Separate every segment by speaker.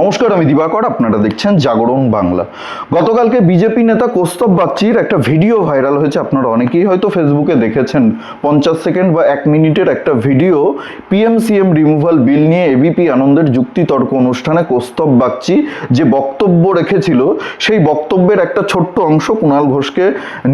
Speaker 1: নমস্কার, আমি দিবাকর, আপনারা দেখছেন জাগরণ বাংলা। গতকালকে বিজেপি নেতা কৌস্তব বাগচির একটা ভিডিও ভাইরাল হয়েছে, আপনারা অনেকেই হয়তো ফেসবুকে দেখেছেন। পঞ্চাশ সেকেন্ড বা এক মিনিটের একটা ভিডিও পিএমসিএম রিমুভাল বিল নিয়ে এবিপি আনন্দের যুক্তিতর্ক অনুষ্ঠানে কৌস্তব বাগচি যে বক্তব্য রেখেছিল, সেই বক্তব্যের একটা ছোট্ট অংশ কুণাল ঘোষকে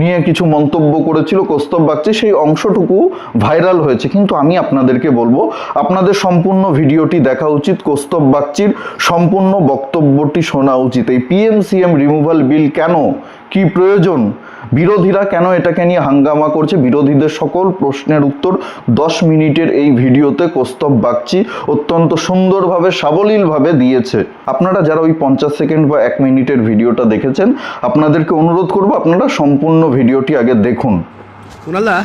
Speaker 1: নিয়ে কিছু মন্তব্য করেছিল কৌস্তব বাগচি। সেই অংশটুকু ভাইরাল হয়েছে। কিন্তু আমি আপনাদেরকে বলব, আপনাদের সম্পূর্ণ ভিডিওটি দেখা উচিত কৌস্তব বাগচির সম্পূর্ণ বক্তব্যটি শোনা উচিত। এই পিএমসিএম রিমুভাল বিল কেন? কি প্রয়োজন? বিরোধীরা কেন এটাকে নিয়ে হাঙ্গামা করছে? বিরোধীদের সকল প্রশ্নের উত্তর দশ মিনিটের এই ভিডিওতে কৌস্তব বাগচি অত্যন্ত সুন্দরভাবে, সাবলীলভাবে দিয়েছে। আপনারা যারা ওই পঞ্চাশ সেকেন্ড বা এক মিনিটের ভিডিওটা দেখেছেন, আপনাদেরকে অনুরোধ করব আপনারা সম্পূর্ণ ভিডিওটি আগে দেখুন।
Speaker 2: কুণালদা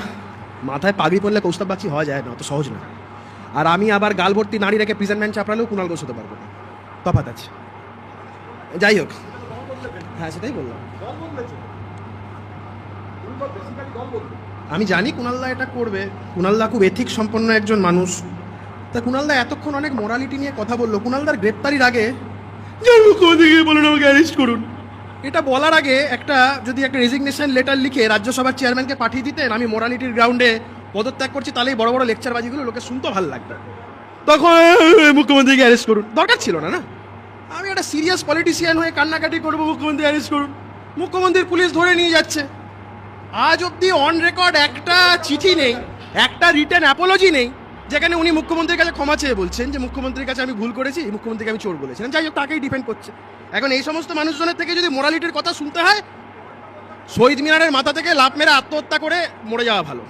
Speaker 2: মাথায় পাগড়ি পরলে কৌস্তব বাগচি হওয়া যায় না, অত সহজ না। আর আমি আবার গাল ভর্তি নারী রেখে প্রেজেন্টমেন্ট চাপড়ালেও কুণাল ঘোষ হতে পারব না। তফাত আছে। যাই হোক। হ্যাঁ সেটাই বললাম। আমি জানি কুণালদা এটা করবে। কুণালদা খুব এথিক সম্পন্ন একজন মানুষ। তা কুণালদা এতক্ষণ অনেক মোরালিটি নিয়ে কথা বলল। কুণালদার গ্রেপ্তারির আগে করুন। এটা বলার আগে একটা, যদি একটা রেজিগনেশন লেটার লিখে রাজ্যসভার চেয়ারম্যানকে পাঠিয়ে দিতেন, আমি মোরালিটির গ্রাউন্ডে পদত্যাগ করছি, তাহলেই বড় বড় লেকচার বাজিগুলো লোকে শুনতে ভালো লাগতো তখন "এই, মুখ্যমন্ত্রীকে অ্যারেস্ট করুন। দরকার ছিল না না? আমি একটা সিরিয়াস পলিটিশিয়ান হয়ে কান্নাকাটি করব মুখ্যমন্ত্রী অ্যারেস্ট করুন। মুখ্যমন্ত্রীর পুলিশ ধরে নিয়ে যাচ্ছে। আজ অব্দি অন রেকর্ড একটা চিঠি নেই একটা রিটার্ন অ্যাপোলজি নেই যেখানে উনি মুখ্যমন্ত্রীর কাছে ক্ষমা চেয়ে বলছেন যে মুখ্যমন্ত্রীর কাছে আমি ভুল করেছি মুখ্যমন্ত্রীকে আমি চোর বলেছিলাম যাই হোক তাকেই ডিপেন্ড করছে। এখন এই সমস্ত মানুষজনের থেকে যদি মোরালিটির কথা শুনতে হয় শহীদ মিনারের মাথা থেকে লাভ মেরে আত্মহত্যা করে মরে যাওয়া ভালো।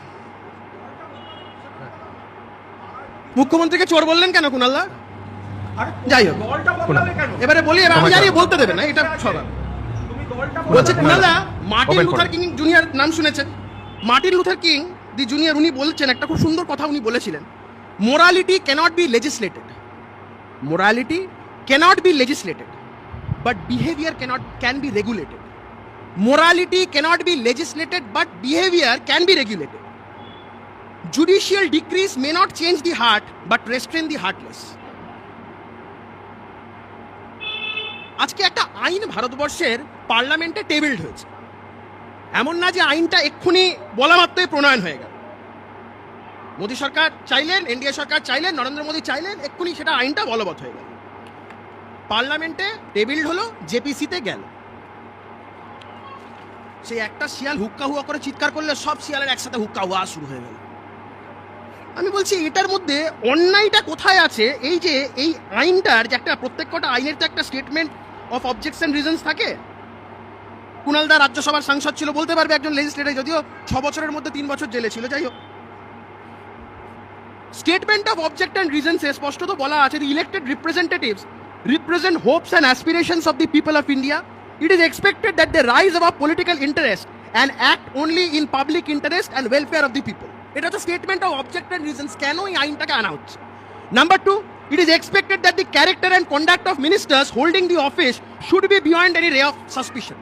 Speaker 2: মুখ্যমন্ত্রীকে চোর বললেন কেন কুণাল্লা যাই হোক এবারে বলি এবার আমি জানি বলতে দেবে না এটা স্বভাব বলছে কুণালা মার্টিন লুথার কিং জুনিয়র নাম শুনেছেন? Martin Luther King the junior উনি বলছেন একটা খুব সুন্দর কথা উনি বলেছিলেন morality can't be legislated morality can't be legislated but behaviour can't can be regulated morality can't be legislated but behaviour can be regulated judicial decrees may not change the heart but restrain the heartless আজকে একটা আইন ভারতবর্ষের পার্লামেন্টে টেবিলড হয়েছে। এমন না যে আইনটা এক্ষুনি বলা মাত্রই প্রণয়ন হয়ে গেল। মোদী সরকার চাইলেন, এনডিএ সরকার চাইলেন, নরেন্দ্র মোদী চাইলেন, এক্ষুনি সেটা আইনটা বলবৎ হয়ে গেল। পার্লামেন্টে টেবিলড হলো, জেপিসিতে গেল। সেই একটা শিয়াল হুক্কা হুয়া করে চিৎকার করলে সব শিয়ালের একসাথে হুক্কা হুয়া শুরু হয়ে গেল। আমি বলছি এটার মধ্যে অন্যায়টা কোথায় আছে এই যে, এই আইনটার যে একটা প্রত্যেক কটা আইনের তো একটা স্টেটমেন্ট অফ অবজেকশন রিজনস থাকে কুণালদা রাজ্যসভার সাংসদ ছিল, বলতে পারবে একজন লেজিসলেটর যদিও ছ বছরের মধ্যে তিন বছর জেলে ছিল, যাই হোক স্টেটমেন্ট অফ অবজেক্ট অ্যান্ড রিজনসে স্পষ্টত বলা আছে the elected representatives represent hopes and aspirations of the people of India. It is expected that they rise above political interest and act only in public interest and welfare of the people. এটা তো statement of object and reasons কেন এই আইনটাকে আনা হচ্ছে number two it is expected that the character and conduct of ministers holding the office should be beyond any ray of suspicion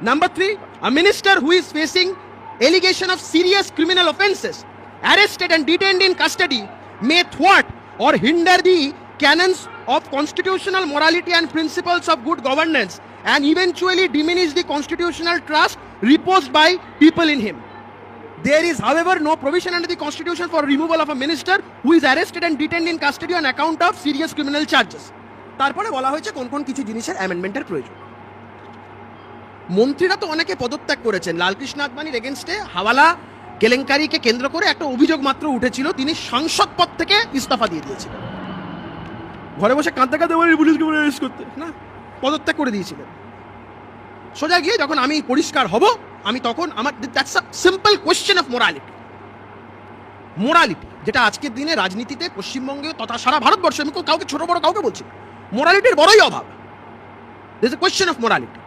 Speaker 2: Number three, a minister who is facing allegation of serious criminal offences, arrested and detained in custody, may thwart or hinder the canons of constitutional morality and principles of good governance and eventually diminish the constitutional trust reposed by people in him. There is, however, no provision under the constitution for removal of a minister who is arrested and detained in custody on account of serious criminal charges. তারপরে বলা হয়েছে কোন কোন কিছু জিনিসের অ্যামেন্ডমেন্টের প্রয়োজন। মন্ত্রীরা তো অনেকে পদত্যাগ করেছেন। লালকৃষ্ণ আদবানির এগেনস্টে হাওয়ালা কেলেঙ্কারিকে কেন্দ্র করে একটা অভিযোগ মাত্র উঠেছিল। তিনি সাংসদ পদ থেকে ইস্তফা দিয়ে দিয়েছিলেন। ঘরে বসে কাঁদতে কাঁদতে বলে পুলিশকে বলে করতে। না পদত্যাগ করে দিয়েছিলেন। সোজা গিয়ে যখন আমি পরিষ্কার হব আমি তখন আমার that's a simple question of morality morality যেটা আজকের দিনে রাজনীতিতে পশ্চিমবঙ্গে তথা সারা ভারতবর্ষে, আমি কাউকে ছোট বড় কাউকে বলছি মোরালিটির বড়ই অভাব। This a question of morality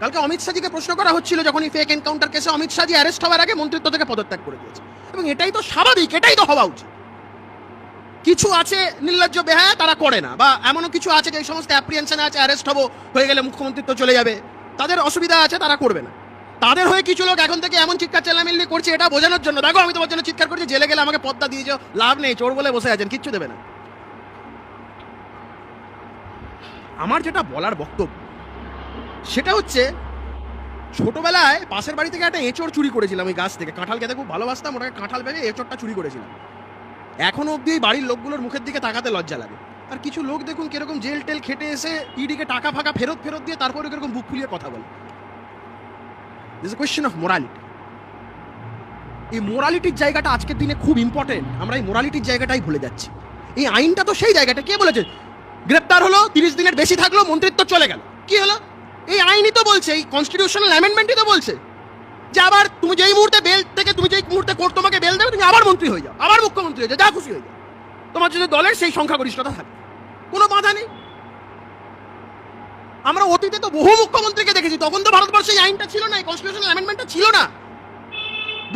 Speaker 2: কালকে অমিত শাহজিকে প্রশ্ন করা হচ্ছিল যখন এই ফেক এনকাউন্টার কেসে অমিত শাহজি অ্যারেস্ট হওয়ার আগে মন্ত্রিত্ব থেকে পদত্যাগ করে দিয়েছে। এবং এটাই তো স্বাভাবিক, এটাই তো হওয়া উচিত। কিছু আছে নির্লজ্জ বেহায়া, তারা করে না। বা এমনও কিছু আছে যে সমস্ত অ্যাপ্রিয়েনশন আছে অ্যারেস্ট হব, হয়ে গেলে মুখ্যমন্ত্রিত্ব চলে যাবে। তাদের অসুবিধা আছে, তারা করবে না। তাদের হয়ে কিছু লোক এখন থেকে এমন চিৎকার চেলামিল্লি করছে, এটা বোঝানোর জন্য। দেখো, আমি তোমার জন্য চিৎকার করছি, জেলে গেলে আমাকে পদ্মা দিয়ে যাও। লাভ নেই, চোর বলে বসে আছেন, কিচ্ছু দেবে না। আমার যেটা বলার বক্তব্য, সেটা হচ্ছে, ছোটবেলায় পাশের বাড়ি থেকে একটা এঁচড় চুরি করেছিলাম ওই গাছ থেকে। কাঁঠাল খেতে খুব ভালোবাসতাম, ওটাকে কাঁঠাল ভেবে এঁচড়টা চুরি করেছিলাম। এখনও অব্দি এই বাড়ির লোকগুলোর মুখের দিকে তাকাতে লজ্জা লাগে। আর কিছু লোক দেখুন কীরকম জেল টেল খেটে এসে, ইডিকে টাকা ফাঁকা ফেরত ফেরত দিয়ে তারপরে কীরকম বুক ফুলিয়ে কথা বলে। This a question of morality এই মোরালিটির জায়গাটা আজকের দিনে খুব ইম্পর্টেন্ট আমরা এই মোরালিটির জায়গাটাই ভুলে যাচ্ছি। এই আইনটা তো সেই জায়গাটা। কে বলেছে? গ্রেপ্তার হলো, তিরিশ দিনের বেশি থাকল, মন্ত্রিত্ব চলে গেল। কি হলো? এই আইনই তো বলছে, এই কনস্টিটিউশনাল অ্যামেন্ডমেন্টই তো বলছে। যে আবার তুমি যেই মুহূর্তে বেল থেকে, তুমি যেই মুহূর্তে কোর্ট তোমাকে বেল দেবে, তুমি আবার মন্ত্রী হয়ে যাও, আবার মুখ্যমন্ত্রী হয়ে যাও, যা খুশি হয়ে যাও। তোমার যদি দলের সেই সংখ্যাগরিষ্ঠতা থাকে, কোনো বাধা নেই। আমরা অতীতে তো বহু মুখ্যমন্ত্রীকে দেখেছি। তখন তো ভারতবর্ষে এই আইনটা ছিল না, এই কনস্টিটিউশনাল অ্যামেন্ডমেন্টটা ছিল না।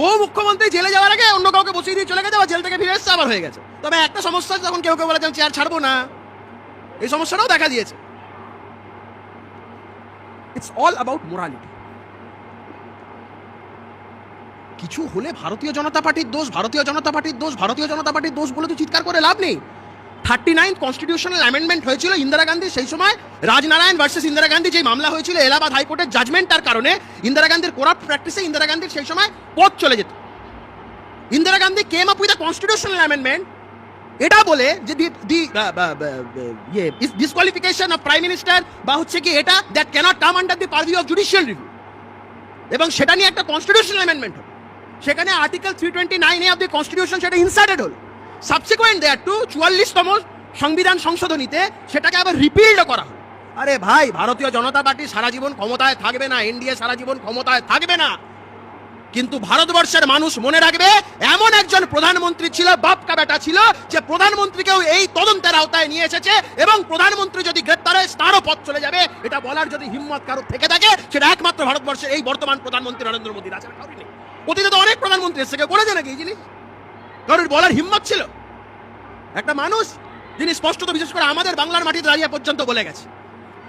Speaker 2: বহু মুখ্যমন্ত্রী জেলে যাওয়ার আগে অন্য কাউকে বসিয়ে দিয়ে চলে গেছে, আবার জেল থেকে ফিরে এসছে, আবার হয়ে গেছে। তবে একটা সমস্যা তখন কেউ কেউ বলে, আমি চেয়ার ছাড়বো না। এই সমস্যাটাও দেখা দিয়েছে। ইটস অল অ্যাবাউট মোরালিটি কিছু হলে ভারতীয় জনতা পার্টির দোষ, ভারতীয় জনতা পার্টির দোষ, ভারতীয় জনতা পার্টির দোষ বলে তো চিৎকার করে লাভ নেই। থার্টি নাইন কনস্টিটিউশনাল অ্যামেন্ডমেন্ট হয়েছিল ইন্দিরা গান্ধী সেই সময়, রাজনারায়ণ ভার্সেস ইন্দিরা গান্ধী যে মামলা হয়েছিল, এলাহাবাদ হাইকোর্টের জাজমেন্টটার কারণে ইন্দিরা গান্ধীর করাপ্ট প্র্যাকটিসে ইন্দিরা গান্ধীর সেই সময় পথ চলে যেত। Indira Gandhi came up with constitutional amendment এটা বলে যে দি দি ইয়ে ডিসকোয়ালিফিকেশন অফ প্রাইম মিনিস্টার বা হচ্ছে কি এটা that cannot come under the purview of judicial review এবং সেটা নিয়ে একটা কনস্টিটিউশনাল অ্যামেন্ডমেন্ট হলো। সেখানে article three twenty nine of the constitution সেটা ইনসার্টেড হল। সাবসিকুয়েন্ট দেয়ার টু চুয়াল্লিশতম সংবিধান সংশোধনীতে সেটাকে আবার রিপিল্ড করা আরে ভাই, ভারতীয় জনতা পার্টি সারা জীবন ক্ষমতায় থাকবে না এনডিএ সারা জীবন ক্ষমতায় থাকবে না। কিন্তু ভারতবর্ষের মানুষ মনে রাখবে, এমন একজন প্রধানমন্ত্রী ছিল, বাপকা বেটা ছিল, যে প্রধানমন্ত্রীকেও এই তদন্তের আওতায় নিয়ে এসেছে এবং প্রধানমন্ত্রী যদি গ্রেপ্তার হয়, তারও পথ চলে যাবে। এটা বলার যদি হিম্মত কারও থেকে থাকে, সেটা একমাত্র ভারতবর্ষের এই বর্তমান প্রধানমন্ত্রী নরেন্দ্র মোদী আছে অতীতে তো অনেক প্রধানমন্ত্রী এসে কেউ বলেছে নাকি এই জিনিস? কারোর বলার হিম্মত ছিল। একটা মানুষ যিনি স্পষ্টত বিশেষ করে আমাদের বাংলার মাটিতে দাঁড়িয়ে পর্যন্ত বলে গেছে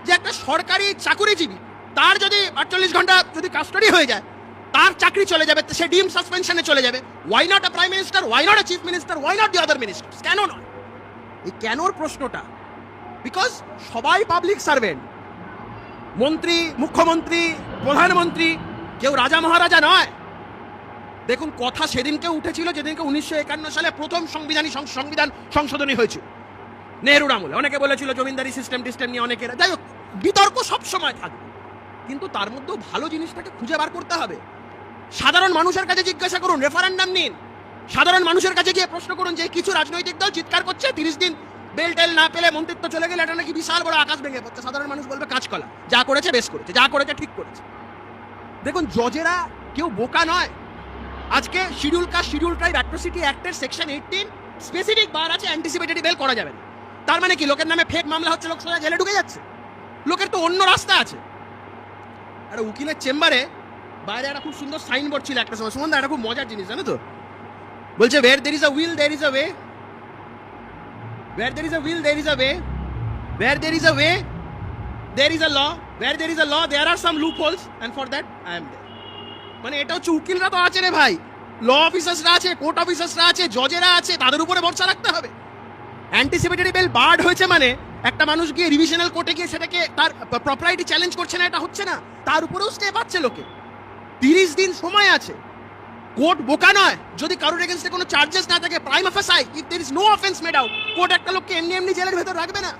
Speaker 2: যে একটা সরকারি চাকুরিজীবী, তার যদি আটচল্লিশ ঘণ্টা যদি কাস্টডি হয়ে যায়, তার চাকরি চলে যাবে, সে ডিম সাসপেনশনে চলে যাবে। Why not a prime minister why not a chief minister why not the other minister কেন নয়? এই কেনর প্রশ্নটা বিকজ সবাই পাবলিক সার্ভেন্ট মন্ত্রী, মুখ্যমন্ত্রী, প্রধানমন্ত্রী, কেউ রাজা মহারাজা নয়। দেখুন, কথা সেদিনকে উঠেছিল যেদিনকে উনিশশো একান্ন সালে প্রথম সংবিধানী সংবিধান সংশোধনী হয়েছিল। নেহরুর আমলে। অনেকে বলেছিল জমিদারি সিস্টেম টিস্টেম নিয়ে অনেকের যাই হোক, বিতর্ক সবসময় থাকবে। কিন্তু তার মধ্যেও ভালো জিনিসটাকে খুঁজে বার করতে হবে। সাধারণ মানুষের কাছে জিজ্ঞাসা করুন রেফারেন্ডাম নিন। সাধারণ মানুষের কাছে গিয়ে প্রশ্ন করুন যে কিছু রাজনৈতিক দল চিৎকার করছে? তিরিশ দিন বেল টেল না পেলে মন্ত্রিত্ব চলে গেলে এটা নাকি বিশাল বড় আকাশ ভেঙে পড়ছে? সাধারণ মানুষ বলবে কাজ কাজকলা যা করেছে, বেশ করেছে। যা করেছে, ঠিক করেছে। দেখুন, জজেরা কেউ বোকা নয়। আজকে schedule caste, schedule tribe atrocity অ্যাক্টের section eighteen specific bar আছে অ্যান্টিসিপেটরি বেল করা যাবে তার মানে কি? লোকের নামে ফেক মামলা হচ্ছে লোক সোজা জেলে ঢুকে যাচ্ছে। লোকের তো অন্য রাস্তা আছে। একটা উকিলের চেম্বারে বাইরে একটা খুব সুন্দর সাইনবোর্ড ছিল একটা সময়। সুমন একটা খুব মজার জিনিস, জানো তো? বলছে where there is a will there is a way where there is a will there is a way where there is a way there is a law where there is a law there are some loopholes and for that I am মানে এটা হচ্ছে উকিলরা তো আছে রে ভাই। ল অফিসার্সরা আছে court অফিসার্সরা আছে জজেরা আছে, তাদের উপরে ভরসা রাখতে হবে। অ্যান্টিসিপেটরি বেল বার্ড হয়েছে মানে একটা মানুষ গিয়ে রিভিশনাল কোর্টে গিয়ে সেটাকে তার প্রপার্টি চ্যালেঞ্জ করছে না, এটা হচ্ছে না। তার উপরেও স্টে পাচ্ছে লোকে। তিরিশ দিন সময় আছে। কোর্ট বোকা নয়। যদি কারোর এগেনস্টে কোনো চার্জেস না থাকে prima facie if there is no offence made out court একটা লোককে এমনি এমনি জেলের ভেতর রাখবে না।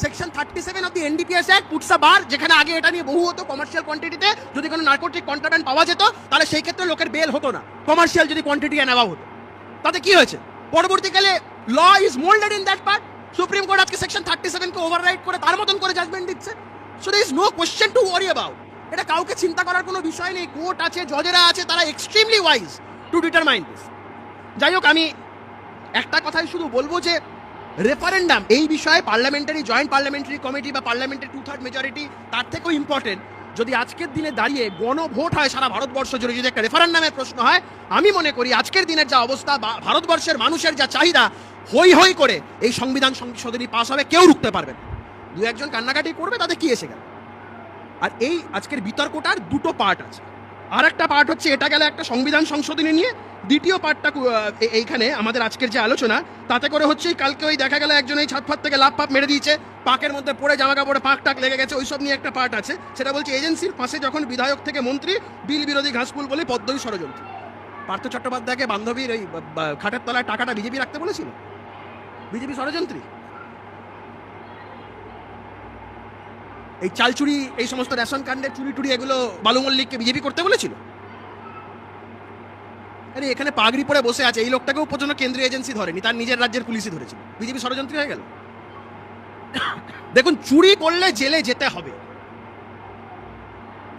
Speaker 2: Section thirty seven of the NDPS act puts a bar যেখানে আগে এটা নিয়ে বহু হতো কমার্শিয়াল কোয়ান্টিটিতে যদি কোনো নার্কোটিক কন্ট্রাব্যান্ড পাওয়া যেত, তাহলে সেই ক্ষেত্রে লোকের বেল হতো না। কমার্শিয়াল যদি কোয়ান্টিটি নেওয়া হতো। তাতে কি হয়েছে? পরবর্তীকালে law is moulded in that part supreme court আজকে সেকশন থার্টি সেভেনকে ওভাররাইড করে তার মতন করে জাজমেন্ট দিচ্ছে। So there is no question to worry about এটা কাউকে চিন্তা করার কোনো বিষয় নেই। কোর্ট আছে জজেরা আছে, তারা extremely wise to determine this যাই হোক, আমি একটা কথাই শুধু বলব যে রেফারেন্ডাম এই বিষয়ে পার্লামেন্টারি জয়েন্ট পার্লামেন্টারি কমিটি বা পার্লামেন্টের টু থার্ড মেজরিটি তার থেকেও ইম্পর্টেন্ট যদি আজকের দিনে দাঁড়িয়ে গণভোট হয় সারা ভারতবর্ষ জুড়ে, যদি একটা রেফারেন্ডামের প্রশ্ন হয়, আমি মনে করি আজকের দিনের যা অবস্থা, বা ভারতবর্ষের মানুষের যা চাহিদা হই হই করে এই সংবিধান সংশোধনী পাশ হবে, কেউ রুখতে পারবে দু একজন কান্নাকাটি করবে তাদের কি এসে গেল? আর এই আজকের বিতর্কটার দুটো পার্ট আছে। আর একটা পার্ট হচ্ছে, এটা গেলে একটা সংবিধান সংশোধনী নিয়ে। দ্বিতীয় পার্টটা এইখানে আমাদের আজকের যে আলোচনা, তাতে করে হচ্ছে এই কালকে ওই দেখা গেল একজন এই ছাদ ফাত থেকে লাভ পাপ মেরে দিয়েছে, পাকের মধ্যে পড়ে জামা কাপড়ে পাক টাক লেগে গেছে, ওইসব নিয়ে একটা পার্ট আছে। সেটা বলছে এজেন্সির পাশে যখন বিধায়ক থেকে মন্ত্রী, বিল বিরোধী ঘাসফুল বলে পদ্মই ষড়যন্ত্র। পার্থ চট্টোপাধ্যায়কে বান্ধবীর বা- খাটের তলায় টাকাটা বিজেপি রাখতে বলেছিল? বিজেপি ষড়যন্ত্রী? এই চাল চুরি এই সমস্ত রেশন কার্ডের চুরি টুরি এগুলো বালু মল্লিককে বিজেপি করতে বলেছিল? আরে, এখানে পাগড়ি পরে বসে আছে, এই লোকটাকেও পর্যন্ত কেন্দ্রীয় এজেন্সি ধরেনি, তার নিজের রাজ্যের পুলিশই ধরেছিল। বিজেপি ষড়যন্ত্রী হয়ে গেল। দেখুন, চুরি করলে জেলে যেতে হবে।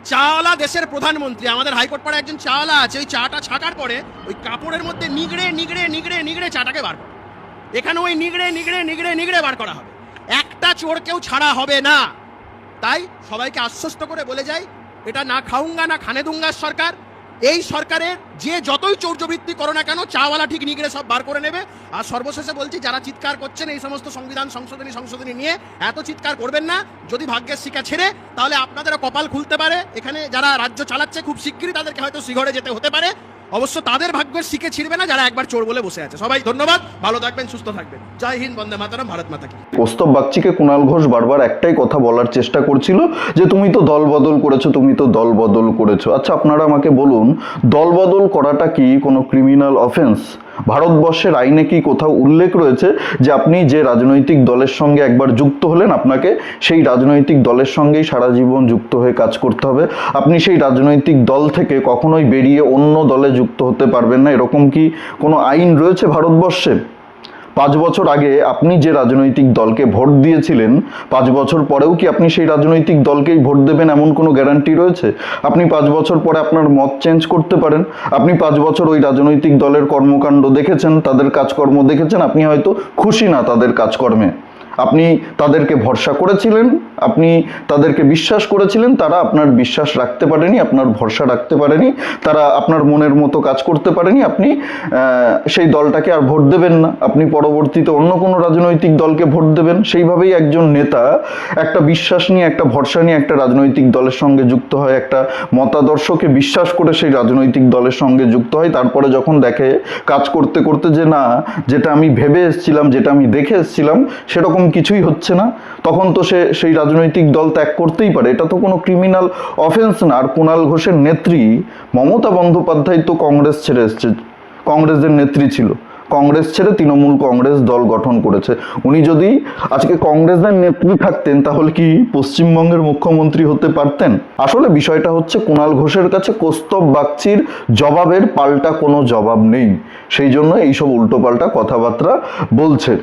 Speaker 2: চাওয়ালা দেশের প্রধানমন্ত্রী, আমাদের হাইকোর্ট পাড়ে একজন চাওয়ালা আছে, ওই চাটা ছাকার পরে ওই কাপড়ের মধ্যে নিগড়ে নিগড়ে নিগড়ে নিগড়ে চাটাকে বার করে। এখানে ওই নিগড়ে নিগড়ে নিগড়ে নিগড়ে বার করা হবে। একটা চোরকেও ছাড়া হবে না। তাই সবাইকে আশ্বস্ত করে বলে যাই এটা না খাউঙ্গা না খানেদুঙ্গার সরকার। এই সরকারের যে যতই চৌর্যবৃত্তি করো না কেন, চাওয়ালা ঠিক নিগড়ে সব বার করে নেবে। আর সর্বশেষে বলছি, যারা চিৎকার করছেন এই সমস্ত সংবিধান সংশোধনী সংশোধনী নিয়ে, এত চিৎকার করবেন না। যদি ভাগ্যের শিকা ছেড়ে, তাহলে আপনাদেরও কপাল খুলতে পারে। এখানে যারা রাজ্য চালাচ্ছে, খুব শিগগিরই তাদেরকে হয়তো শিঘরে যেতে হতে পারে। অবশ্য তাদের ভাগ্যের শিখে ছিড়বে না যারা একবার চোর বলে বসে আছে। সবাই ধন্যবাদ, ভালো থাকবেন, সুস্থ থাকবেন। জয় হিন্দ, বন্দে মাতারাম, ভারত মাতা কি
Speaker 1: কৌস্তব বাগচিকে কুণাল ঘোষ বারবার একটাই কথা বলার চেষ্টা করছিল, যে তুমি তো দল বদল করেছ, তুমি তো দল বদল করেছ। আচ্ছা আপনারা আমাকে বলুন, দল বদল করাটা কি কোনো ক্রিমিনাল অফেন্স ভারতবর্ষের আইনে কি কোথাও উল্লেখ রয়েছে যে আপনি যে রাজনৈতিক দলের সঙ্গে একবার যুক্ত হলেন, আপনাকে সেই রাজনৈতিক দলের সঙ্গেই সারা জীবন যুক্ত হয়ে কাজ করতে হবে? আপনি সেই রাজনৈতিক দল থেকে কখনোই বেরিয়ে অন্য দলে যুক্ত হতে পারবেন না? এরকম কি কোনো আইন রয়েছে ভারতবর্ষে? পাঁচ বছর আগে আপনি যে রাজনৈতিক দলকে ভোট দিয়েছিলেন, পাঁচ বছর পরেও কি আপনি সেই রাজনৈতিক দলকেই ভোট দেবেন এমন কোনো গ্যারান্টি রয়েছে? আপনি পাঁচ বছর পরে আপনার মত চেঞ্জ করতে পারেন। আপনি পাঁচ বছর ওই রাজনৈতিক দলের কর্মকাণ্ড দেখেছেন, তাদের কাজকর্ম দেখেছেন, আপনি হয়তো খুশি না তাদের কাজকর্মে। আপনি তাদেরকে ভরসা করেছিলেন, আপনি তাদেরকে বিশ্বাস করেছিলেন, তারা আপনার বিশ্বাস রাখতে পারেনি, আপনার ভরসা রাখতে পারেনি, তারা আপনার মনের মতো কাজ করতে পারেনি, আপনি সেই দলটাকে আর ভোট দেবেন না। আপনি পরবর্তীতে অন্য কোনো রাজনৈতিক দলকে ভোট দেবেন। সেইভাবেই একজন নেতা একটা বিশ্বাস নিয়ে, একটা ভরসা নিয়ে একটা রাজনৈতিক দলের সঙ্গে যুক্ত হয়, একটা মতাদর্শকে বিশ্বাস করে সেই রাজনৈতিক দলের সঙ্গে যুক্ত হয়। তারপরে যখন দেখে কাজ করতে করতে যে, না, যেটা আমি ভেবে এসেছিলাম, যেটা আমি দেখে এসেছিলাম, সেরকম কিছুই হচ্ছে না, তখন তো সে সেই রাজনৈতিক দল ত্যাগ করতেই পারে। এটা তো কোনো ক্রিমিনাল অফেন্স না। আর কুণাল ঘোষের নেত্রী মমতা বন্দ্যোপাধ্যায় তো কংগ্রেস ছেড়ে এসছে। কংগ্রেসের নেত্রী ছিল। কংগ্রেস ছেড়ে তৃণমূল কংগ্রেস দল গঠন করেছে। উনি যদি আজকে কংগ্রেসের নেত্রী থাকতেন, তাহলে কি পশ্চিমবঙ্গের মুখ্যমন্ত্রী হতে পারতেন? আসলে বিষয়টা হচ্ছে কুণাল ঘোষের কাছে কৌস্তব বাগচির জবাবের পাল্টা কোনো জবাব নেই। সেই জন্য এইসব উল্টোপাল্টা কথাবার্তা বলছে।